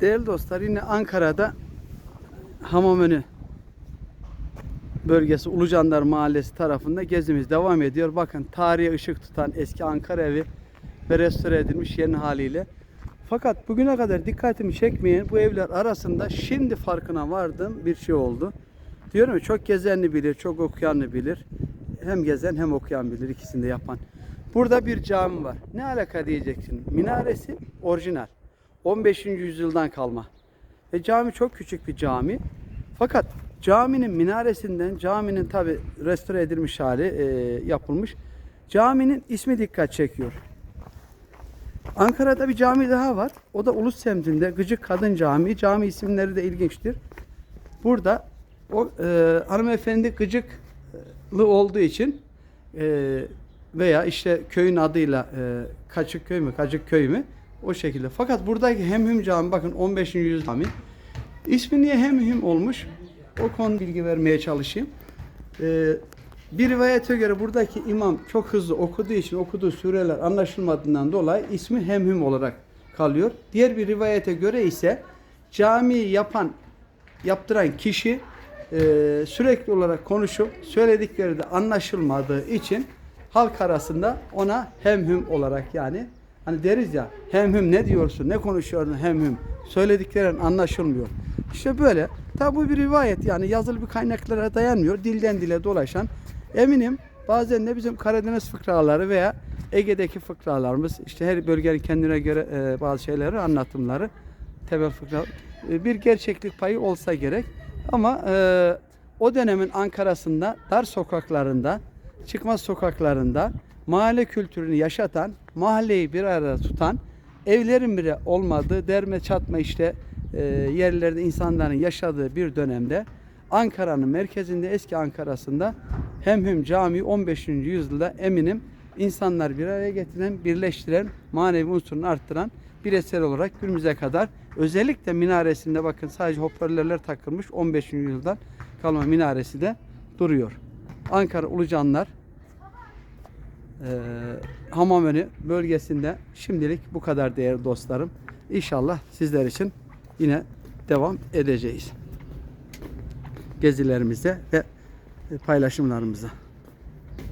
Değerli dostlar yine Ankara'da Hamamönü bölgesi Ulucandar Mahallesi tarafında gezimiz devam ediyor. Bakın tarihe ışık tutan eski Ankara evi ve restore edilmiş yeni haliyle. Fakat bugüne kadar dikkatimi çekmeyen bu evler arasında şimdi farkına vardığım bir şey oldu. Diyorum ya çok gezenli bilir, çok okuyanlı bilir. Hem gezen hem okuyan bilir ikisini de yapan. Burada bir cami var. Ne alaka diyeceksin. Minaresi orijinal. 15. yüzyıldan kalma. Ve cami çok küçük bir cami. Fakat caminin minaresinden caminin tabi restore edilmiş hali e, yapılmış. Caminin ismi dikkat çekiyor. Ankara'da bir cami daha var. O da Ulus semtinde Gıcık Kadın Camii. Cami isimleri de ilginçtir. Burada o e, hanımefendi gıcıklı olduğu için e, veya işte köyün adıyla e, Kaçık köy mü, Kacık köy mü o şekilde. Fakat buradaki Hemhüm Cami bakın 15. yüzyıl cami. İsmi niye Hemhüm olmuş? O konu bilgi vermeye çalışayım. E, bir rivayete göre buradaki imam çok hızlı okuduğu için okuduğu sureler anlaşılmadığından dolayı ismi Hemhüm olarak kalıyor. Diğer bir rivayete göre ise camiyi yapan yaptıran kişi e, sürekli olarak konuşup söyledikleri de anlaşılmadığı için halk arasında ona hemhüm olarak yani hani deriz ya hemhüm ne diyorsun ne konuşuyorsun hemhüm söylediklerin anlaşılmıyor. İşte böyle. Tabi bu bir rivayet yani yazılı bir kaynaklara dayanmıyor. Dilden dile dolaşan. Eminim bazen de bizim Karadeniz fıkraları veya Ege'deki fıkralarımız işte her bölgenin kendine göre e, bazı şeyleri anlatımları temel fıkra e, bir gerçeklik payı olsa gerek. Ama e, o dönemin Ankara'sında dar sokaklarında, çıkmaz sokaklarında mahalle kültürünü yaşatan, mahalleyi bir arada tutan, evlerin bile olmadığı, derme çatma işte e, yerlerde insanların yaşadığı bir dönemde Ankara'nın merkezinde eski Ankara'sında Hemhüm Camii 15. yüzyılda eminim insanlar bir araya getiren, birleştiren, manevi unsurunu arttıran bir eser olarak günümüze kadar özellikle minaresinde bakın sadece hoparlörler takılmış 15. yüzyıldan kalma minaresi de duruyor. Ankara Ulucanlar Hamamönü bölgesinde şimdilik bu kadar değerli dostlarım. İnşallah sizler için yine devam edeceğiz. Gezilerimize ve paylaşımlarımıza.